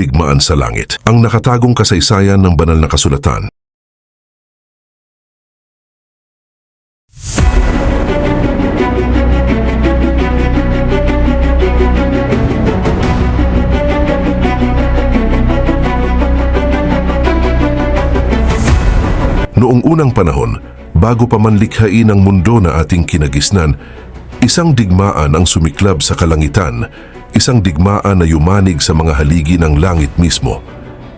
Digmaan sa Langit, ang nakatagong kasaysayan ng banal na kasulatan. Noong unang panahon, bago pa man likhain ang mundo na ating kinagisnan, isang digmaan ang sumiklab sa kalangitan, isang digmaan na yumanig sa mga haligi ng langit mismo.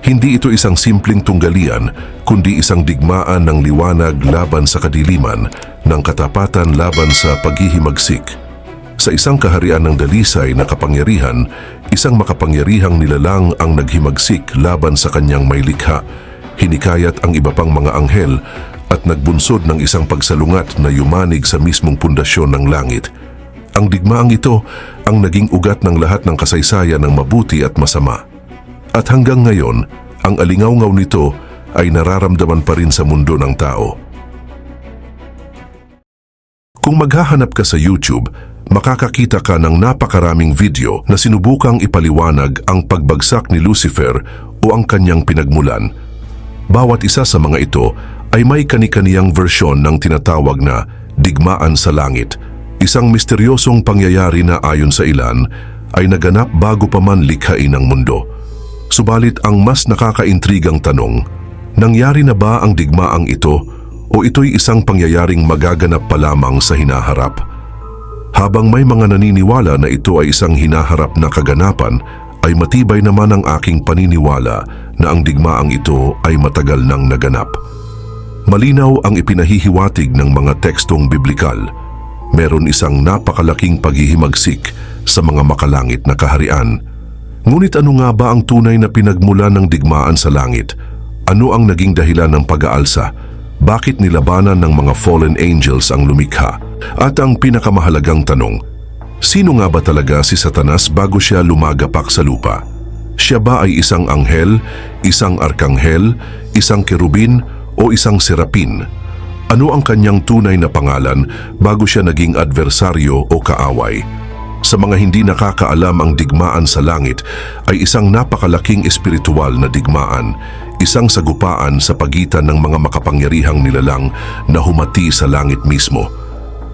Hindi ito isang simpleng tunggalian, kundi isang digmaan ng liwanag laban sa kadiliman, ng katapatan laban sa paghihimagsik. Sa isang kaharian ng dalisay na kapangyarihan, isang makapangyarihang nilalang ang naghimagsik laban sa kanyang may likha, hinikayat ang iba pang mga anghel at nagbunsod ng isang pagsalungat na yumanig sa mismong pundasyon ng langit. Ang digmaang ito ang naging ugat ng lahat ng kasaysayan ng mabuti at masama. At hanggang ngayon, ang alingaw-ngaw nito ay nararamdaman pa rin sa mundo ng tao. Kung maghahanap ka sa YouTube, makakakita ka ng napakaraming video na sinubukang ipaliwanag ang pagbagsak ni Lucifer o ang kanyang pinagmulan. Bawat isa sa mga ito ay may kani-kaniyang versyon ng tinatawag na digmaan sa langit, isang misteryosong pangyayari na ayon sa ilan ay naganap bago pa man likhain ang mundo. Subalit ang mas nakakaintrigang tanong, nangyari na ba ang digmaang ito o ito'y isang pangyayaring magaganap pa lamang sa hinaharap? Habang may mga naniniwala na ito ay isang hinaharap na kaganapan, ay matibay naman ang aking paniniwala na ang digmaang ito ay matagal nang naganap. Malinaw ang ipinahihiwatig ng mga tekstong biblikal. Meron isang napakalaking paghihimagsik sa mga makalangit na kaharian. Ngunit ano nga ba ang tunay na pinagmula ng digmaan sa langit? Ano ang naging dahilan ng pag-aalsa? Bakit nilabanan ng mga fallen angels ang lumikha? At ang pinakamahalagang tanong, sino nga ba talaga si Satanas bago siya lumagapak sa lupa? Siya ba ay isang anghel, isang arkanghel, isang kerubin o isang serapin? Ano ang kanyang tunay na pangalan bago siya naging adversaryo o kaaway? Sa mga hindi nakakaalam ang digmaan sa langit ay isang napakalaking espiritual na digmaan, isang sagupaan sa pagitan ng mga makapangyarihang nilalang na humati sa langit mismo.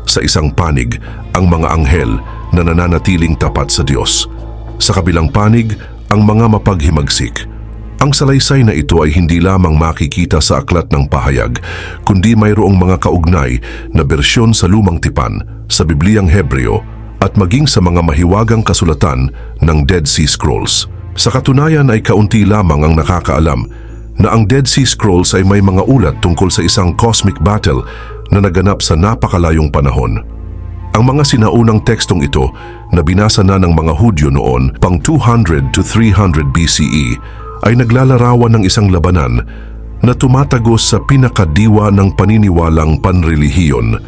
Sa isang panig, ang mga anghel na nananatiling tapat sa Diyos. Sa kabilang panig, ang mga mapaghimagsik. Ang salaysay na ito ay hindi lamang makikita sa aklat ng pahayag, kundi mayroong mga kaugnay na bersyon sa lumang tipan, sa Bibliang Hebreo, at maging sa mga mahiwagang kasulatan ng Dead Sea Scrolls. Sa katunayan ay kaunti lamang ang nakakaalam na ang Dead Sea Scrolls ay may mga ulat tungkol sa isang cosmic battle na naganap sa napakalayong panahon. Ang mga sinaunang tekstong ito na binasa na ng mga Hudyo noon pang 200 to 300 BCE ay naglalarawan ng isang labanan na tumatagos sa pinakadiwa ng paniniwalang panrelihiyon,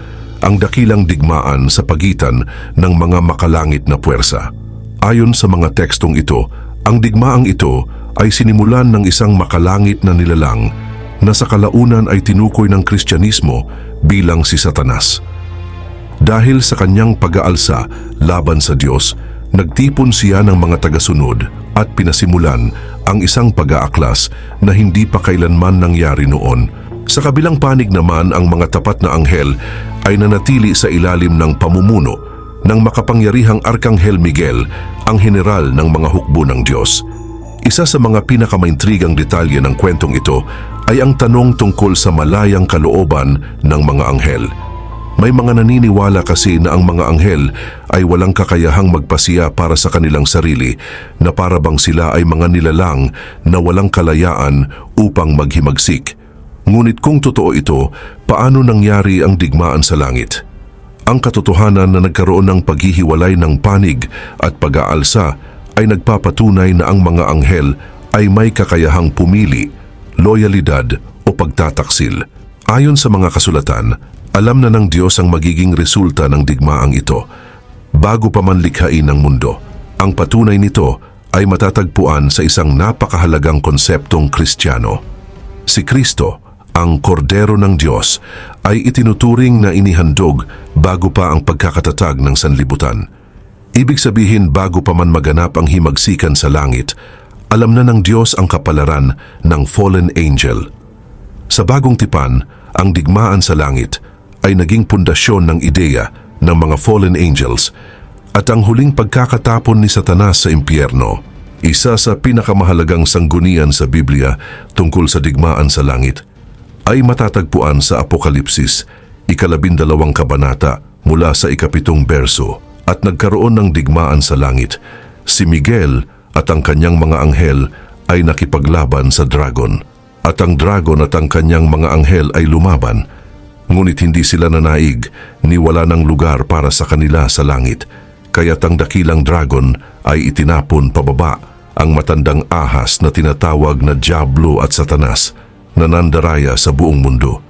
ang dakilang digmaan sa pagitan ng mga makalangit na puwersa. Ayon sa mga tekstong ito, ang digmaang ito ay sinimulan ng isang makalangit na nilalang na sa kalaunan ay tinukoy ng Kristyanismo bilang si Satanas. Dahil sa kanyang pag-aalsa laban sa Diyos, nagtipon siya ng mga tagasunod at pinasimulan ang isang pag-aaklas na hindi pa kailanman nangyari noon. Sa kabilang panig naman ang mga tapat na anghel ay nanatili sa ilalim ng pamumuno ng makapangyarihang Arkanghel Miguel, ang general ng mga hukbo ng Diyos. Isa sa mga pinakamaintrigang detalye ng kwentong ito ay ang tanong tungkol sa malayang kalooban ng mga anghel. May mga naniniwala kasi na ang mga anghel ay walang kakayahang magpasiya para sa kanilang sarili na para bang sila ay mga nilalang na walang kalayaan upang maghimagsik. Ngunit kung totoo ito, paano nangyari ang digmaan sa langit? Ang katotohanan na nagkaroon ng paghihiwalay ng panig at pag-aalsa ay nagpapatunay na ang mga anghel ay may kakayahang pumili, loyalidad o pagtataksil. Ayon sa mga kasulatan, alam na ng Diyos ang magiging resulta ng digmaang ito bago pa man likhain ng mundo. Ang patunay nito ay matatagpuan sa isang napakahalagang konseptong kristyano. Si Kristo, ang kordero ng Diyos, ay itinuturing na inihandog bago pa ang pagkakatatag ng sanlibutan. Ibig sabihin bago pa man maganap ang himagsikan sa langit, Alam na ng Diyos ang kapalaran ng fallen angel. Sa bagong tipan, ang digmaan sa langit ay naging pundasyon ng ideya ng mga fallen angels at ang huling pagkakatapon ni Satanas sa impyerno, isa sa pinakamahalagang sanggunian sa Biblia tungkol sa digmaan sa langit, ay matatagpuan sa Apokalipsis, ikalabindalawang kabanata mula sa ikapitong berso at nagkaroon ng digmaan sa langit. Si Miguel at ang kanyang mga anghel ay nakipaglaban sa dragon at ang dragon at ang kanyang mga anghel ay lumaban ngunit hindi sila nanaig ni wala ng lugar para sa kanila sa langit. Kaya't ang dakilang dragon ay itinapon pababa ang matandang ahas na tinatawag na Diablo at Satanas na nandaraya sa buong mundo.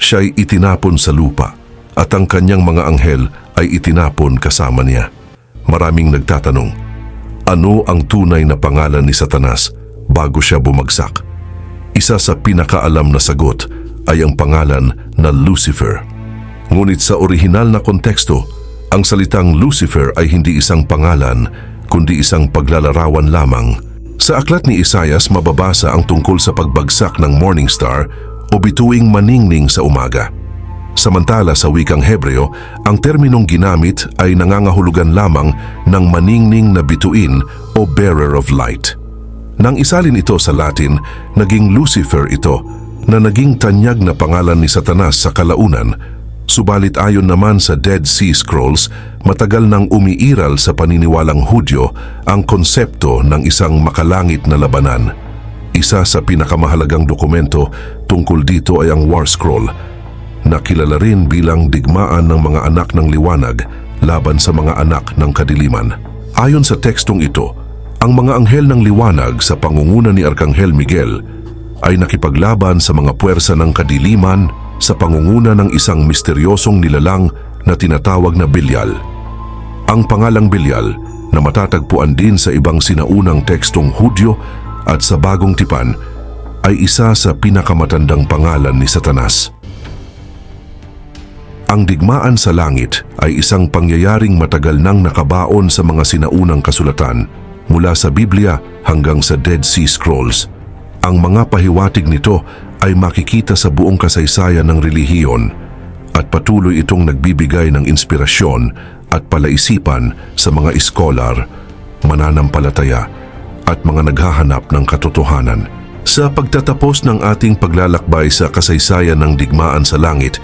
Siya'y itinapon sa lupa at ang kanyang mga anghel ay itinapon kasama niya. Maraming nagtatanong, ano ang tunay na pangalan ni Satanas bago siya bumagsak? Isa sa pinakaalam na sagot ay ang pangalan na Lucifer. Ngunit sa orihinal na konteksto, ang salitang Lucifer ay hindi isang pangalan, kundi isang paglalarawan lamang. Sa aklat ni Isayas mababasa ang tungkol sa pagbagsak ng morning star o bituing maningning sa umaga. Samantala sa wikang Hebreo, ang terminong ginamit ay nangangahulugan lamang ng maningning na bituin o bearer of light. Nang isalin ito sa Latin, naging Lucifer ito na naging tanyag na pangalan ni Satanas sa kalaunan, subalit ayon naman sa Dead Sea Scrolls, matagal nang umiiral sa paniniwalang Hudyo ang konsepto ng isang makalangit na labanan. Isa sa pinakamahalagang dokumento tungkol dito ay ang War Scroll, na kilala rin bilang digmaan ng mga anak ng liwanag laban sa mga anak ng kadiliman. Ayon sa tekstong ito, ang mga anghel ng liwanag sa pangunguna ni Arkanghel Miguel ay nakipaglaban sa mga puwersa ng kadiliman sa pangunguna ng isang misteryosong nilalang na tinatawag na Bilyal. Ang pangalang Bilyal na matatagpuan din sa ibang sinaunang tekstong Hudyo at sa bagong tipan ay isa sa pinakamatandang pangalan ni Satanas. Ang digmaan sa langit ay isang pangyayaring matagal nang nakabaon sa mga sinaunang kasulatan mula sa Biblia hanggang sa Dead Sea Scrolls – ang mga pahiwatig nito ay makikita sa buong kasaysayan ng relihiyon at patuloy itong nagbibigay ng inspirasyon at palaisipan sa mga iskolar, mananampalataya at mga naghahanap ng katotohanan. Sa pagtatapos ng ating paglalakbay sa kasaysayan ng digmaan sa langit,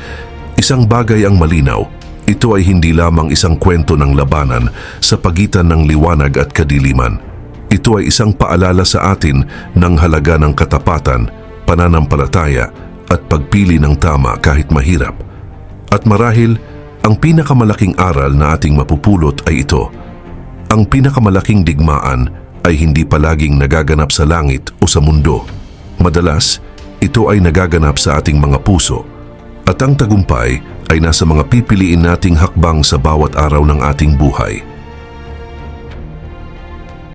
isang bagay ang malinaw. Ito ay hindi lamang isang kwento ng labanan sa pagitan ng liwanag at kadiliman ito ay isang paalala sa atin ng halaga ng katapatan, pananampalataya at pagpili ng tama kahit mahirap. At marahil, ang pinakamalaking aral na ating mapupulot ay ito. Ang pinakamalaking digmaan ay hindi palaging nagaganap sa langit o sa mundo. Madalas, ito ay nagaganap sa ating mga puso. At ang tagumpay ay nasa mga pipiliin nating hakbang sa bawat araw ng ating buhay.